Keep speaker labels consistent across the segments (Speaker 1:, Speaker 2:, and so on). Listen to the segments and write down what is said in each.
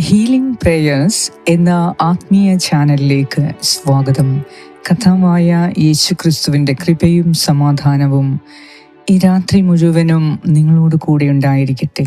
Speaker 1: Healing prayers എന്ന ആത്മീയ ചാനലിലേക്ക് സ്വാഗതം. കഥാവായ യേശു ക്രിസ്തുവിന്റെ കൃപയും സമാധാനവും ഈ രാത്രി മുഴുവനും നിങ്ങളോട് കൂടെ ഉണ്ടായിരിക്കട്ടെ.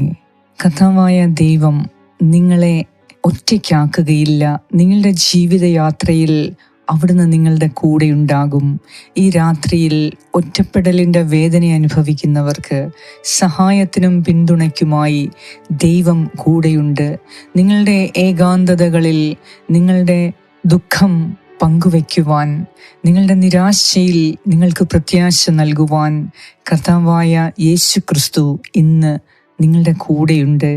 Speaker 1: കഥാവായ ദൈവം നിങ്ങളെ ഒറ്റയ്ക്കാക്കുകയില്ല. നിങ്ങളുടെ ജീവിതയാത്രയിൽ അവിടുന്ന് നിങ്ങളുടെ കൂടെ ഉണ്ടാകും. ഈ രാത്രിയിൽ ഒറ്റപ്പെടലിന്റെ വേദന അനുഭവിക്കുന്നവർക്ക് സഹായത്തിനും പിന്തുണയ്ക്കുമായി ദൈവം കൂടെയുണ്ട്. നിങ്ങളുടെ ഏകാന്തതകളിൽ നിങ്ങളുടെ ദുഃഖം പങ്കുവയ്ക്കുവാൻ നിങ്ങളുടെ നിരാശയിൽ നിങ്ങൾക്ക് പ്രത്യാശ നൽകുവാൻ കർത്താവായ യേശു ക്രിസ്തു ഇന്ന് നിങ്ങളുടെ കൂടെയുണ്ട്.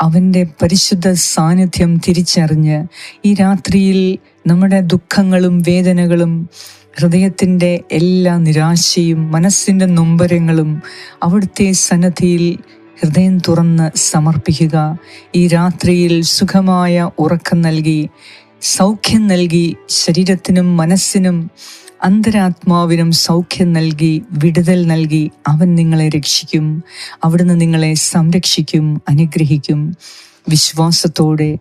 Speaker 1: അവന്റെ പരിശുദ്ധ സാന്നിധ്യം തിരിച്ചറിഞ്ഞ് ഈ രാത്രിയിൽ നമ്മുടെ ദുഃഖങ്ങളും വേദനകളും ഹൃദയത്തിന്റെ എല്ലാ നിരാശയും മനസ്സിന്റെ നൊമ്പരങ്ങളും അവിടുത്തെ സന്നദ്ധിയിൽ ഹൃദയം തുറന്ന് സമർപ്പിക്കുക. ഈ രാത്രിയിൽ സുഖമായ ഉറക്കം നൽകി സൗഖ്യം നൽകി ശരീരത്തിനും മനസ്സിനും അന്തരാത്മാവിനും സൗഖ്യം നൽകി വിടുതൽ നൽകി അവൻ നിങ്ങളെ രക്ഷിക്കും. അവിടുന്ന് നിങ്ങളെ സംരക്ഷിക്കും അനുഗ്രഹിക്കും. വിശ്വാസത്തോടെ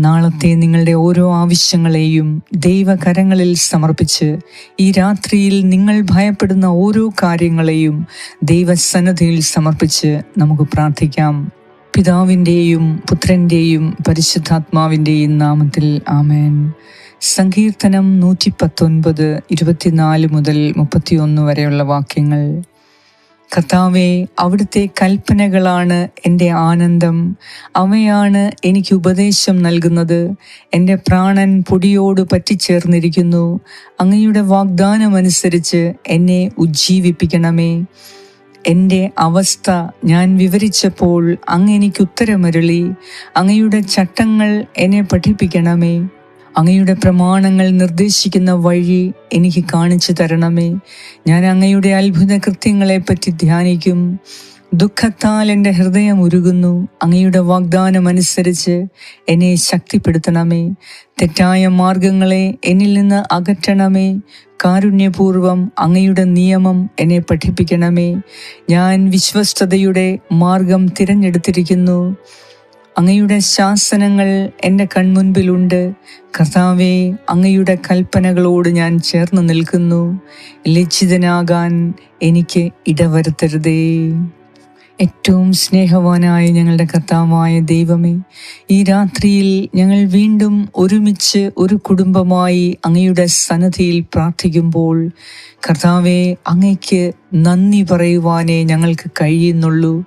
Speaker 1: നാളത്തെ നിങ്ങളുടെ ഓരോ ആവശ്യങ്ങളെയും ദൈവകരങ്ങളിൽ സമർപ്പിച്ച് ഈ രാത്രിയിൽ നിങ്ങൾ ഭയപ്പെടുന്ന ഓരോ കാര്യങ്ങളെയും ദൈവസന്നദ്ധയിൽ സമർപ്പിച്ച് നമുക്ക് പ്രാർത്ഥിക്കാം. പിതാവിന്റെയും പുത്രന്റെയും പരിശുദ്ധാത്മാവിന്റെയും നാമത്തിൽ ആമേൻ. സങ്കീർത്തനം നൂറ്റി പത്തൊൻപത് ഇരുപത്തിനാല് മുതൽ മുപ്പത്തിയൊന്ന് വരെയുള്ള വാക്യങ്ങൾ. കർത്താവെ അവിടുത്തെ കൽപ്പനകളാണ് എന്റെ ആനന്ദം. അവയാണ് എനിക്ക് ഉപദേശം നൽകുന്നത്. എന്റെ പ്രാണൻ പൊടിയോട് പറ്റിച്ചേർന്നിരിക്കുന്നു. അങ്ങയുടെ വാഗ്ദാനമനുസരിച്ച് എന്നെ ഉജ്ജീവിപ്പിക്കണമേ. എന്റെ അവസ്ഥ ഞാൻ വിവരിച്ചപ്പോൾ അങ്ങ് എനിക്ക് ഉത്തരമരുളി. അങ്ങയുടെ ചട്ടങ്ങൾ എന്നെ പഠിപ്പിക്കണമേ. അങ്ങയുടെ പ്രമാണങ്ങൾ നിർദ്ദേശിക്കുന്ന വഴി എനിക്ക് കാണിച്ചു തരണമേ. ഞാൻ അങ്ങയുടെ അത്ഭുത കൃത്യങ്ങളെപ്പറ്റി ധ്യാനിക്കും. ദുഃഖത്താൽ എന്റെ ഹൃദയം ഉരുകുന്നു. അങ്ങയുടെ വാഗ്ദാനം അനുസരിച്ച് എന്നെ ശക്തിപ്പെടുത്തണമേ. തെറ്റായ മാർഗങ്ങളെ എന്നിൽ നിന്ന് അകറ്റണമേ. കാരുണ്യപൂർവം അങ്ങയുടെ നിയമം എന്നെ പഠിപ്പിക്കണമേ. ഞാൻ വിശ്വസ്തയുടെ മാർഗം തിരഞ്ഞെടുത്തിരിക്കുന്നു. അങ്ങയുടെ ശാസനങ്ങൾ എന്റെ കൺമുൻപിലുണ്ട്. കർത്താവെ അങ്ങയുടെ കൽപ്പനകളോട് ഞാൻ ചേർന്ന് നിൽക്കുന്നു. ലജ്ജിതനാകാൻ എനിക്ക് ഇടവരുത്തരുതേ. ഏറ്റവും സ്നേഹവാനായ ഞങ്ങളുടെ കർത്താവായ ദൈവമേ ഈ രാത്രിയിൽ ഞങ്ങൾ വീണ്ടും ഒരുമിച്ച് ഒരു കുടുംബമായി അങ്ങയുടെ സന്നദ്ധിയിൽ പ്രാർത്ഥിക്കുമ്പോൾ കർത്താവെ അങ്ങയ്ക്ക് നന്ദി പറയുവാനേ ഞങ്ങൾക്ക് കഴിയുന്നുള്ളൂ.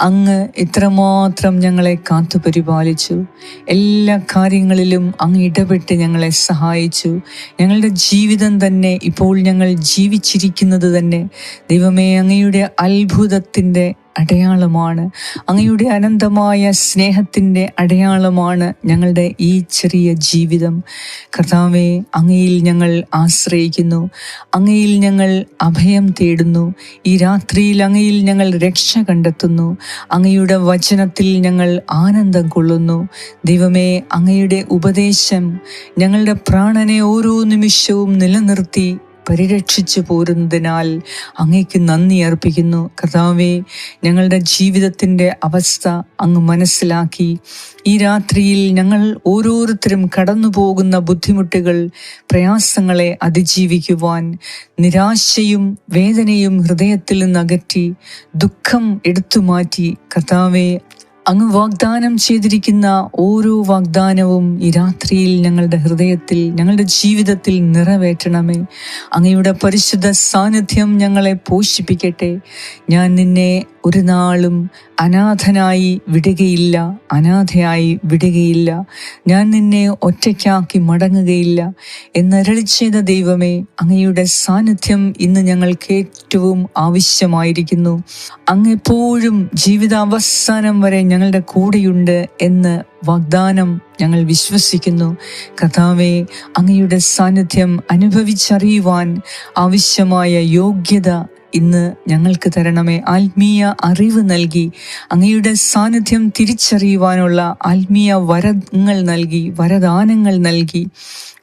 Speaker 1: അങ്ങ് ഇത്രമാത്രം ഞങ്ങളെ കാത്തു പരിപാലിച്ചു. എല്ലാ കാര്യങ്ങളിലും അങ്ങ് ഇടപെട്ട് ഞങ്ങളെ സഹായിച്ചു. ഞങ്ങളുടെ ജീവിതം തന്നെ ഇപ്പോൾ ഞങ്ങൾ ജീവിച്ചിരിക്കുന്നത് തന്നെ ദൈവമേ അങ്ങയുടെ അത്ഭുതത്തിന്റെ അടയാളമാണ്. അങ്ങയുടെ അനന്തമായ സ്നേഹത്തിന്റെ അടയാളമാണ് ഞങ്ങളുടെ ഈ ചെറിയ ജീവിതം. കർത്താവെ അങ്ങയിൽ ഞങ്ങൾ ആശ്രയിക്കുന്നു. അങ്ങയിൽ ഞങ്ങൾ അഭയം തേടുന്നു. ഈ രാത്രിയിൽ അങ്ങയിൽ ഞങ്ങൾ രക്ഷ കണ്ടെത്തുന്നു. അങ്ങയുടെ വചനത്തിൽ ഞങ്ങൾ ആനന്ദം കൊള്ളുന്നു. ദൈവമേ അങ്ങയുടെ ഉപദേശം ഞങ്ങളുടെ പ്രാണനെ ഓരോ നിമിഷവും നിലനിർത്തി പരിരക്ഷിച്ചു പോരുന്നതിനാൽ അങ്ങേക്ക് നന്ദി അർപ്പിക്കുന്നു. കർത്താവെ ഞങ്ങളുടെ ജീവിതത്തിന്റെ അവസ്ഥ അങ്ങ് മനസ്സിലാക്കി. ഈ രാത്രിയിൽ ഞങ്ങൾ ഓരോരുത്തരും കടന്നു പോകുന്ന ബുദ്ധിമുട്ടുകൾ പ്രയാസങ്ങളെ അതിജീവിക്കുവാൻ നിരാശയും വേദനയും ഹൃദയത്തിൽ നിന്ന് അകറ്റി ദുഃഖം എടുത്തുമാറ്റി. കർത്താവെ അങ്ങ് വാഗ്ദാനം ചെയ്തിരിക്കുന്ന ഓരോ വാഗ്ദാനവും ഈ രാത്രിയിൽ ഞങ്ങളുടെ ഹൃദയത്തിൽ ഞങ്ങളുടെ ജീവിതത്തിൽ നിറവേറ്റണമേ. അങ്ങയുടെ പരിശുദ്ധ സാന്നിധ്യം ഞങ്ങളെ പോഷിപ്പിക്കട്ടെ. ഞാൻ നിന്നെ ഒരു നാളും അനാഥനായി വിടുകയില്ല അനാഥയായി വിടുകയില്ല. ഞാൻ നിന്നെ ഒറ്റയ്ക്കാക്കി മടങ്ങുകയില്ല എന്നരളി ചെയ്ത ദൈവമേ അങ്ങയുടെ സാന്നിധ്യം ഇന്ന് ഞങ്ങൾക്ക് ഏറ്റവും ആവശ്യമായിരിക്കുന്നു. അങ്ങ് എപ്പോഴും ജീവിതാവസാനം വരെ ഞങ്ങളുടെ കൂടെയുണ്ട് എന്ന് വാഗ്ദാനം ഞങ്ങൾ വിശ്വസിക്കുന്നു. കഥാവെ അങ്ങയുടെ സാന്നിധ്യം അനുഭവിച്ചറിയുവാൻ ആവശ്യമായ യോഗ്യത ഇന്ന് ഞങ്ങൾക്ക് തരണമേ ആത്മീയ അറിവ് നൽകി അങ്ങയുടെ സാന്നിധ്യം തിരിച്ചറിയുവാനുള്ള ആത്മീയ വരങ്ങൾ നൽകി വരദാനങ്ങൾ നൽകി.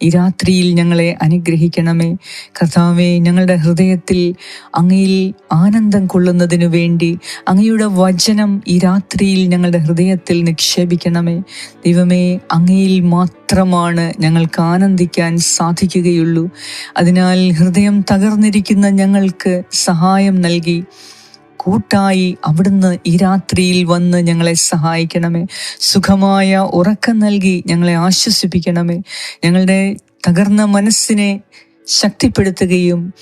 Speaker 1: ഈ രാത്രിയിൽ ഞങ്ങളെ അനുഗ്രഹിക്കണമേ. കർത്താവെ ഞങ്ങളുടെ ഹൃദയത്തിൽ അങ്ങയിൽ ആനന്ദം കൊള്ളുന്നതിനു വേണ്ടി അങ്ങയുടെ വചനം ഈ രാത്രിയിൽ ഞങ്ങളുടെ ഹൃദയത്തിൽ നിക്ഷേപിക്കണമേ. ദൈവമേ അങ്ങയിൽ മാത്രമാണ് ഞങ്ങൾക്ക് ആനന്ദിക്കാൻ സാധിക്കുകയുള്ളൂ. അതിനാൽ ഹൃദയം തകർന്നിരിക്കുന്ന ഞങ്ങൾക്ക് സഹായം നൽകി. കൂട്ടായി അവിടുന്ന് ഈ രാത്രിയിൽ വന്ന് ഞങ്ങളെ സഹായിക്കണമേ. സുഖമായ ഉറക്കം നൽകി ഞങ്ങളെ ആശ്വസിപ്പിക്കണമേ. ഞങ്ങളുടെ തകർന്ന മനസ്സിനെ ശക്തിപ്പെടുത്തുകയും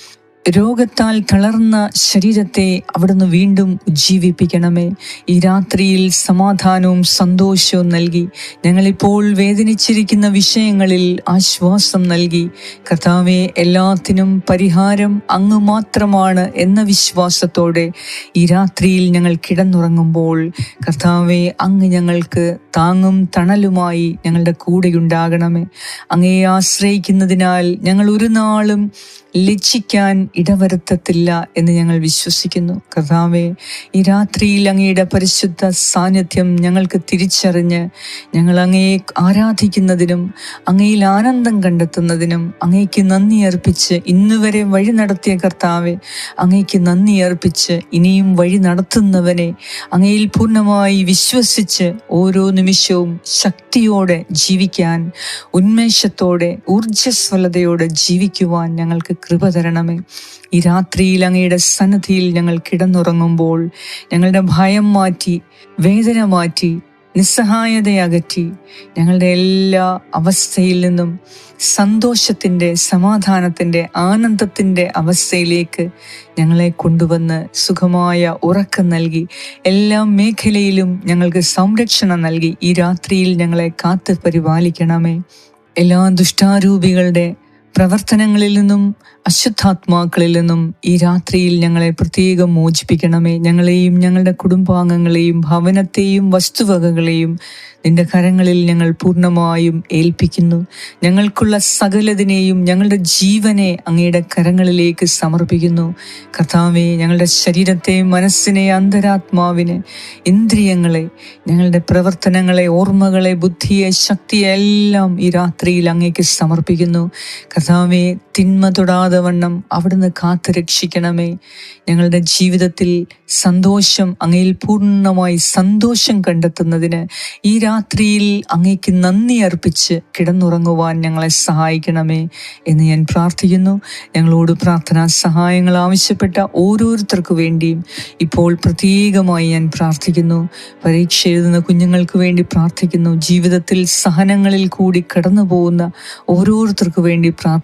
Speaker 1: രോഗത്താൽ തളർന്ന ശരീരത്തെ അവിടുന്ന് വീണ്ടും ഉജ്ജീവിപ്പിക്കണമേ ഈ രാത്രിയിൽ സമാധാനവും സന്തോഷവും നൽകി. ഞങ്ങളിപ്പോൾ വേദനിച്ചിരിക്കുന്ന വിഷയങ്ങളിൽ ആശ്വാസം നൽകി. കർത്താവെ എല്ലാത്തിനും പരിഹാരം അങ്ങ് മാത്രമാണ് എന്ന വിശ്വാസത്തോടെ ഈ രാത്രിയിൽ ഞങ്ങൾ കിടന്നുറങ്ങുമ്പോൾ കർത്താവെ അങ്ങ് ഞങ്ങൾക്ക് താങ്ങും തണലുമായി ഞങ്ങളുടെ കൂടെയുണ്ടാകണമേ. അങ്ങയെ ആശ്രയിക്കുന്നതിനാൽ ഞങ്ങൾ ഒരു നാളും ലജ്ജിക്കാൻ ഇടവരുത്തത്തില്ല എന്ന് ഞങ്ങൾ വിശ്വസിക്കുന്നു. കർത്താവെ ഈ രാത്രിയിൽ അങ്ങയുടെ പരിശുദ്ധ സാന്നിധ്യം ഞങ്ങൾക്ക് തിരിച്ചറിഞ്ഞ് ഞങ്ങൾ അങ്ങയെ ആരാധിക്കുന്നതിനും അങ്ങയിൽ ആനന്ദം കണ്ടെത്തുന്നതിനും അങ്ങയ്ക്ക് നന്ദി അർപ്പിച്ച് ഇന്നുവരെ വഴി നടത്തിയ കർത്താവെ അങ്ങയ്ക്ക് നന്ദി അർപ്പിച്ച് ഇനിയും വഴി നടത്തുന്നവനെ അങ്ങയിൽ പൂർണമായി വിശ്വസിച്ച് ഓരോ നിമിഷവും ശക്തിയോടെ ജീവിക്കാൻ ഉന്മേഷത്തോടെ ഊർജസ്വലതയോടെ ജീവിക്കുവാൻ ഞങ്ങൾക്ക് കൃപ തരണമേ. ഈ രാത്രിയിൽ അങ്ങയുടെ സന്നദ്ധിയിൽ ഞങ്ങൾ കിടന്നുറങ്ങുമ്പോൾ ഞങ്ങളുടെ ഭയം മാറ്റി വേദന മാറ്റി നിസ്സഹായതയകറ്റി ഞങ്ങളുടെ എല്ലാ അവസ്ഥയിൽ നിന്നും സന്തോഷത്തിന്റെ സമാധാനത്തിന്റെ ആനന്ദത്തിന്റെ അവസ്ഥയിലേക്ക് ഞങ്ങളെ കൊണ്ടുവന്ന് സുഖമായ ഉറക്കം നൽകി എല്ലാ മേഖലയിലും ഞങ്ങൾക്ക് സംരക്ഷണം നൽകി ഈ രാത്രിയിൽ ഞങ്ങളെ കാത്ത് പരിപാലിക്കണമേ. എല്ലാ ദുഷ്ടാരൂപികളുടെ പ്രവർത്തനങ്ങളിൽ നിന്നും അശുദ്ധാത്മാക്കളിൽ നിന്നും ഈ രാത്രിയിൽ ഞങ്ങളെ പ്രത്യേകം മോചിപ്പിക്കണമേ. ഞങ്ങളെയും ഞങ്ങളുടെ കുടുംബാംഗങ്ങളെയും ഭവനത്തെയും വസ്തുവകകളെയും നിന്റെ കരങ്ങളിൽ ഞങ്ങൾ പൂർണമായും ഏൽപ്പിക്കുന്നു. ഞങ്ങൾക്കുള്ള സകലതിനെയും ഞങ്ങളുടെ ജീവനെ അങ്ങയുടെ കരങ്ങളിലേക്ക് സമർപ്പിക്കുന്നു. കർത്താവെ ഞങ്ങളുടെ ശരീരത്തെ മനസ്സിനെ അന്തരാത്മാവിനെ ഇന്ദ്രിയങ്ങളെ ഞങ്ങളുടെ പ്രവർത്തനങ്ങളെ ഓർമ്മകളെ ബുദ്ധിയെ ശക്തിയെ എല്ലാം ഈ രാത്രിയിൽ അങ്ങേക്ക് സമർപ്പിക്കുന്നു. കർത്താവെ തിന്മ തൊടാതെ വണ്ണം അവിടുന്ന് കാത്തു രക്ഷിക്കണമേ. ഞങ്ങളുടെ ജീവിതത്തിൽ സന്തോഷം അങ്ങയിൽ പൂർണമായി സന്തോഷം കണ്ടെത്തുന്നതിന് ഈ രാത്രിയിൽ അങ്ങേക്ക് നന്ദി അർപ്പിച്ച് കിടന്നുറങ്ങുവാൻ ഞങ്ങളെ സഹായിക്കണമേ എന്ന് ഞാൻ പ്രാർത്ഥിക്കുന്നു. ഞങ്ങളോട് പ്രാർത്ഥനാ സഹായങ്ങൾ ആവശ്യപ്പെട്ട ഓരോരുത്തർക്കു വേണ്ടിയും ഇപ്പോൾ പ്രത്യേകമായി ഞാൻ പ്രാർത്ഥിക്കുന്നു. പരീക്ഷ എഴുതുന്ന കുഞ്ഞുങ്ങൾക്ക് വേണ്ടി പ്രാർത്ഥിക്കുന്നു. ജീവിതത്തിൽ സഹനങ്ങളിൽ കൂടി കടന്നു പോകുന്ന ഓരോരുത്തർക്കു വേണ്ടി പ്രാർത്ഥിക്കുന്നു.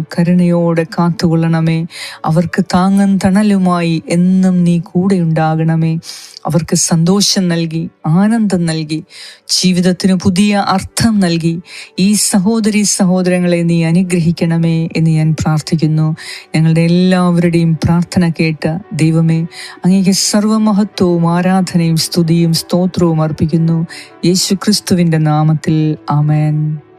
Speaker 1: കരുണയോടെ കാത്തുകൊള്ളണമേ. അവർക്ക് താങ്ങും തണലുമായി എന്നും നീ കൂടെ ഉണ്ടാകണമേ അവർക്ക് സന്തോഷം നൽകി ആനന്ദം നൽകി ജീവിതത്തിന് പുതിയ അർത്ഥം നൽകി. ഈ സഹോദരി സഹോദരങ്ങളെ നീ അനുഗ്രഹിക്കണമേ എന്ന് ഞാൻ പ്രാർത്ഥിക്കുന്നു. ഞങ്ങളുടെ എല്ലാവരുടെയും പ്രാർത്ഥന കേട്ട് ദൈവമേ അങ്ങേക്ക് സർവമഹത്വവും ആരാധനയും സ്തുതിയും സ്തോത്രവും അർപ്പിക്കുന്നു. യേശു ക്രിസ്തുവിന്റെ നാമത്തിൽ ആമേൻ.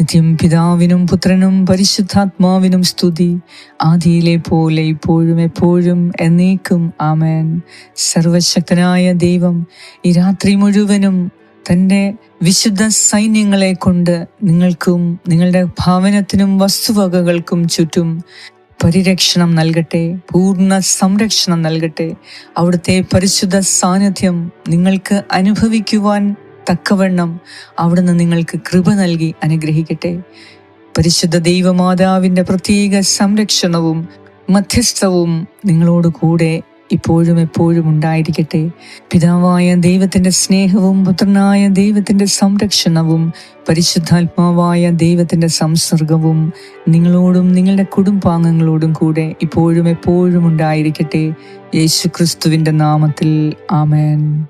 Speaker 1: നിത്യം പിതാവിനും പുത്രനും പരിശുദ്ധാത്മാവിനും സ്തുതി. ആദിയിലെ പോലെ ഇപ്പോഴും എപ്പോഴും എന്നേക്കും ആമേൻ. സർവശക്തനായ ദൈവം ഈ രാത്രി മുഴുവനും തന്റെ വിശുദ്ധ സൈന്യങ്ങളെ കൊണ്ട് നിങ്ങൾക്കും നിങ്ങളുടെ ഭാവനത്തിനും വസ്തുവകകൾക്കും ചുറ്റും പരിരക്ഷണം നൽകട്ടെ പൂർണ സംരക്ഷണം നൽകട്ടെ. അവിടുത്തെ പരിശുദ്ധ സാന്നിധ്യം നിങ്ങൾക്ക് അനുഭവിക്കുവാൻ തക്കവണ്ണം അവിടുന്ന് നിങ്ങൾക്ക് കൃപ നൽകി അനുഗ്രഹിക്കട്ടെ. പരിശുദ്ധ ദൈവമാതാവിന്റെ പ്രത്യേക സംരക്ഷണവും മധ്യസ്ഥവും നിങ്ങളോട് കൂടെ ഇപ്പോഴും എപ്പോഴും ഉണ്ടായിരിക്കട്ടെ. പിതാവായ ദൈവത്തിന്റെ സ്നേഹവും പുത്രനായ ദൈവത്തിന്റെ സംരക്ഷണവും പരിശുദ്ധാത്മാവായ ദൈവത്തിന്റെ സംസർഗവും നിങ്ങളോടും നിങ്ങളുടെ കുടുംബാംഗങ്ങളോടും കൂടെ ഇപ്പോഴും എപ്പോഴും ഉണ്ടായിരിക്കട്ടെ. യേശു നാമത്തിൽ ആമേൻ.